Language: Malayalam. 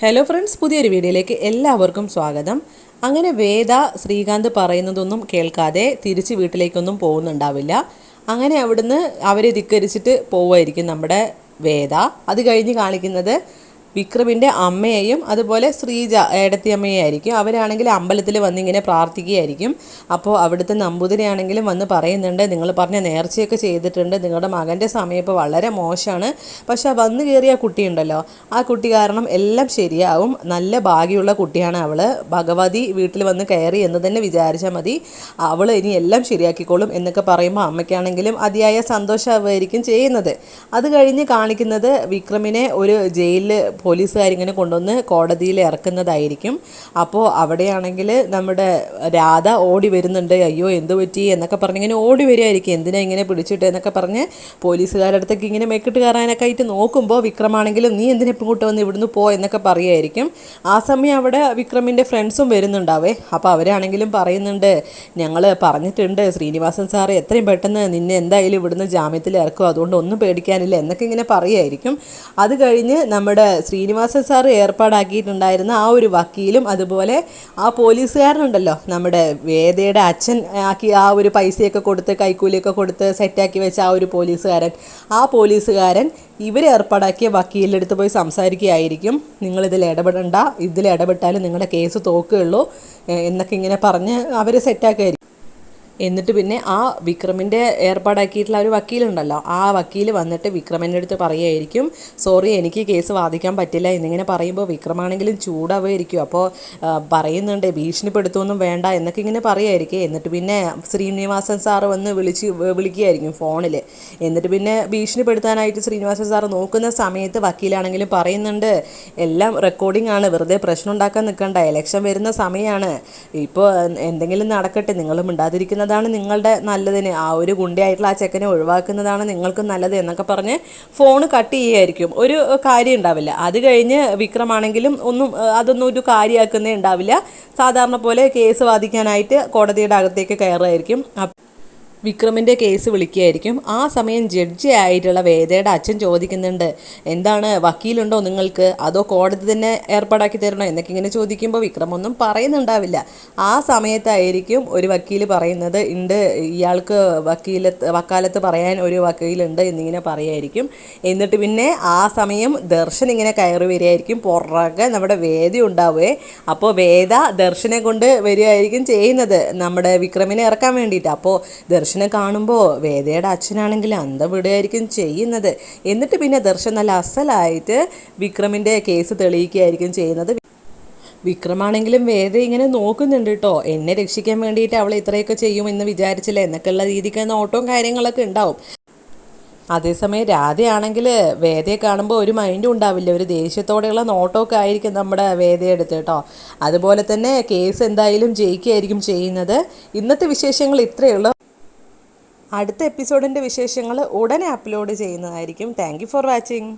ഹലോ ഫ്രണ്ട്സ് പുതിയൊരു വീഡിയോയിലേക്ക് എല്ലാവർക്കും സ്വാഗതം. അങ്ങനെ വേദ ശ്രീകാന്ത് പറയുന്നതൊന്നും കേൾക്കാതെ തിരിച്ച് വീട്ടിലേക്കൊന്നും പോകുന്നുണ്ടാവില്ല. അങ്ങനെ അവിടുന്ന് അവരെ ധിക്കരിച്ചിട്ട് പോവുമായിരിക്കും നമ്മുടെ വേദ. അത് കഴിഞ്ഞ് കാണിക്കുന്നത് വിക്രമിന്റെ അമ്മയെയും അതുപോലെ ശ്രീജ ഏടത്തിയമ്മയെ ആയിരിക്കും അവരാണെങ്കിൽ അമ്പലത്തിൽ വന്നിങ്ങനെ പ്രാർത്ഥിക്കുകയായിരിക്കും. അപ്പോൾ അവിടുത്തെ നമ്പൂതിരിയാണെങ്കിലും വന്ന് പറയുന്നുണ്ട് നിങ്ങൾ പറഞ്ഞ നേർച്ചയൊക്കെ ചെയ്തിട്ടുണ്ട്. നിങ്ങളുടെ മകന്റെ സമയം ഇപ്പോൾ വളരെ മോശമാണ്. പക്ഷേ വന്നു കയറിയ കുട്ടിയുണ്ടല്ലോ ആ കുട്ടി കാരണം എല്ലാം ശരിയാവും. നല്ല ഭാഗ്യമുള്ള കുട്ടിയാണ് അവൾ ഭഗവതി വീട്ടിൽ വന്ന് കയറി എന്ന് തന്നെ വിചാരിച്ചാൽ മതി. അവൾ ഇനി എല്ലാം ശരിയാക്കിക്കോളും എന്നൊക്കെ പറയുമ്പോൾ അമ്മയ്ക്കാണെങ്കിലും അതിയായ സന്തോഷമായിരിക്കും ചെയ്യുന്നത്. അത് കഴിഞ്ഞ് കാണിക്കുന്നത് വിക്രമിനെ ഒരു ജയിലിൽ പോലീസുകാരിങ്ങനെ കൊണ്ടുവന്ന് കോടതിയിൽ ഇറക്കുന്നതായിരിക്കും. അപ്പോൾ അവിടെയാണെങ്കിൽ നമ്മുടെ രാധ ഓടി വരുന്നുണ്ട്. അയ്യോ എന്ത് പറ്റി? എന്നൊക്കെ പറഞ്ഞ് ഇങ്ങനെ ഓടി വരികയായിരിക്കും. എന്തിനാ ഇങ്ങനെ പിടിച്ചിട്ട്? എന്നൊക്കെ പറഞ്ഞ് പോലീസുകാരുടെ അടുത്തേക്ക് ഇങ്ങനെ മേക്കിട്ട് കയറാനൊക്കെ ആയിട്ട് നോക്കുമ്പോൾ വിക്രമാണെങ്കിലും നീ എന്തിനെ ഇങ്ങോട്ട് വന്ന് ഇവിടുന്ന് പോ? എന്നൊക്കെ പറയുമായിരിക്കും. ആ സമയം അവിടെ വിക്രമിന്റെ ഫ്രണ്ട്സും വരുന്നുണ്ടാവേ. അപ്പോൾ അവരാണെങ്കിലും പറയുന്നുണ്ട് ഞങ്ങൾ പറഞ്ഞിട്ടുണ്ട് ശ്രീനിവാസൻ സാറ് എത്രയും പെട്ടെന്ന് നിന്നെ എന്തായാലും ഇവിടുന്ന് ജാമ്യത്തിൽ ഇറക്കും. അതുകൊണ്ട് ഒന്നും പേടിക്കാനില്ല എന്നൊക്കെ ഇങ്ങനെ പറയുമായിരിക്കും. അത് കഴിഞ്ഞ് നമ്മുടെ ശ്രീനിവാസൻ സാറ് ഏർപ്പാടാക്കിയിട്ടുണ്ടായിരുന്ന ആ ഒരു വക്കീലും അതുപോലെ ആ പോലീസുകാരനുണ്ടല്ലോ. നമ്മുടെ വേദയുടെ അച്ഛൻ ആക്കി ആ ഒരു പൈസയൊക്കെ കൊടുത്ത് കൈക്കൂലിയൊക്കെ കൊടുത്ത് സെറ്റാക്കി വെച്ച ആ ഒരു പോലീസുകാരൻ. ആ പോലീസുകാരൻ ഇവർ ഏർപ്പാടാക്കിയ വക്കീലിന്റെ അടുത്ത് പോയി സംസാരിക്കുകയായിരിക്കും. നിങ്ങളിതിൽ ഇടപെടണ്ട ഇതിൽ ഇടപെട്ടാലും നിങ്ങളുടെ കേസ് തോക്കുകയുള്ളൂ എന്നൊക്കെ ഇങ്ങനെ പറഞ്ഞ് അവർ സെറ്റാക്കുമായിരിക്കും എന്നിട്ട് പിന്നെ ആ വിക്രമിന്റെ ഏർപ്പാടാക്കിയിട്ടുള്ള ഒരു വക്കീലുണ്ടല്ലോ. ആ വക്കീൽ വന്നിട്ട് വിക്രമിന്റെ അടുത്ത് പറയുമായിരിക്കും സോറി എനിക്ക് കേസ് വാദിക്കാൻ പറ്റില്ല. എന്നിങ്ങനെ പറയുമ്പോൾ വിക്രമാണെങ്കിലും ചൂടാവുമായിരിക്കും. അപ്പോൾ പറയുന്നുണ്ട് ഭീഷണിപ്പെടുത്തുമൊന്നും വേണ്ട എന്നൊക്കെ ഇങ്ങനെ പറയുമായിരിക്കും എന്നിട്ട് പിന്നെ ശ്രീനിവാസൻ സാറ് വന്ന് വിളിച്ച് വിളിക്കുകയായിരിക്കും ഫോണിൽ എന്നിട്ട് പിന്നെ ഭീഷണിപ്പെടുത്താനായിട്ട് ശ്രീനിവാസൻ സാറ് നോക്കുന്ന സമയത്ത് വക്കീലാണെങ്കിലും പറയുന്നുണ്ട് എല്ലാം റെക്കോർഡിംഗ് ആണ് വെറുതെ പ്രശ്നം ഉണ്ടാക്കാൻ നിൽക്കണ്ട. എലക്ഷൻ വരുന്ന സമയമാണ് ഇപ്പോൾ എന്തെങ്കിലും നടക്കട്ടെ നിങ്ങൾ മിണ്ടാതിരിക്കുന്നതാണ് നിങ്ങളുടെ നല്ലതിന്. ആ ഒരു ഗുണ്ടയായിട്ടുള്ള ആ ചെക്കനെ ഒഴിവാക്കുന്നതാണ് നിങ്ങൾക്ക് നല്ലത് എന്നൊക്കെ പറഞ്ഞ് ഫോൺ കട്ട് ചെയ്യുമായിരിക്കും ഒരു കാര്യം ഉണ്ടാവില്ല. അത് കഴിഞ്ഞ് വിക്രമാണെങ്കിലും ഒന്നും അതൊന്നും ഒരു കാര്യമാക്കുന്നേ ഉണ്ടാവില്ല. സാധാരണ പോലെ കേസ് വാദിക്കാനായിട്ട് കോടതിയുടെ അകത്തേക്ക് കയറുമായിരിക്കും വിക്രമിന്റെ കേസ് വിളിക്കുകയായിരിക്കും. ആ സമയം ജഡ്ജി ആയിട്ടുള്ള വേദയുടെ അച്ഛൻ ചോദിക്കുന്നുണ്ട് എന്താണ് വക്കീലുണ്ടോ നിങ്ങൾക്ക്? അതോ കോടതി തന്നെ ഏർപ്പാടാക്കി തരണോ? എന്നൊക്കെ ഇങ്ങനെ ചോദിക്കുമ്പോൾ വിക്രമൊന്നും പറയുന്നുണ്ടാവില്ല. ആ സമയത്തായിരിക്കും ഒരു വക്കീൽ പറയുന്നത് ഉണ്ട് ഇയാൾക്ക് വക്കീലത്ത് വക്കാലത്ത് പറയാൻ ഒരു വക്കീലുണ്ട് എന്നിങ്ങനെ പറയായിരിക്കും. എന്നിട്ട് പിന്നെ ആ സമയം ദർശൻ ഇങ്ങനെ കയറി വരികയായിരിക്കും. പുറകെ നമ്മുടെ വേദ ഉണ്ടാവുകയെ അപ്പോൾ വേദ ദർശനെ കൊണ്ട് വരികയായിരിക്കും ചെയ്യുന്നത് നമ്മുടെ വിക്രമിനെ ഇറക്കാൻ വേണ്ടിയിട്ട്. അപ്പോൾ ദർശനെ കാണുമ്പോൾ വേദയുടെ അച്ഛനാണെങ്കിൽ അന്ത വിടുകയായിരിക്കും ചെയ്യുന്നത്. എന്നിട്ട് പിന്നെ ദർശൻ നല്ല അസലായിട്ട് വിക്രമിന്റെ കേസ് തെളിയിക്കുകയായിരിക്കും ചെയ്യുന്നത്. വിക്രമാണെങ്കിലും വേദ ഇങ്ങനെ നോക്കുന്നുണ്ട് കേട്ടോ എന്നെ രക്ഷിക്കാൻ വേണ്ടിയിട്ട് അവൾ ഇത്രയൊക്കെ ചെയ്യും എന്ന് വിചാരിച്ചില്ല? എന്നൊക്കെയുള്ള രീതിക്ക് നോട്ടവും കാര്യങ്ങളൊക്കെ ഉണ്ടാവും. അതേസമയം രാധയാണെങ്കിൽ വേദയെ കാണുമ്പോൾ ഒരു മൈൻഡും ഉണ്ടാവില്ല. ഒരു ദേഷ്യത്തോടെയുള്ള നോട്ടമൊക്കെ ആയിരിക്കും നമ്മുടെ വേദയെടുത്ത് കേട്ടോ അതുപോലെ തന്നെ കേസ് എന്തായാലും ജയിക്കുകയായിരിക്കും ചെയ്യുന്നത്. ഇന്നത്തെ വിശേഷങ്ങൾ ഇത്രയേ ഉള്ളൂ. അടുത്ത എപ്പിസോഡിന്റെ വിശേഷങ്ങൾ ഉടനെ അപ്ലോഡ് ചെയ്യുന്നതായിരിക്കും. Thank for watching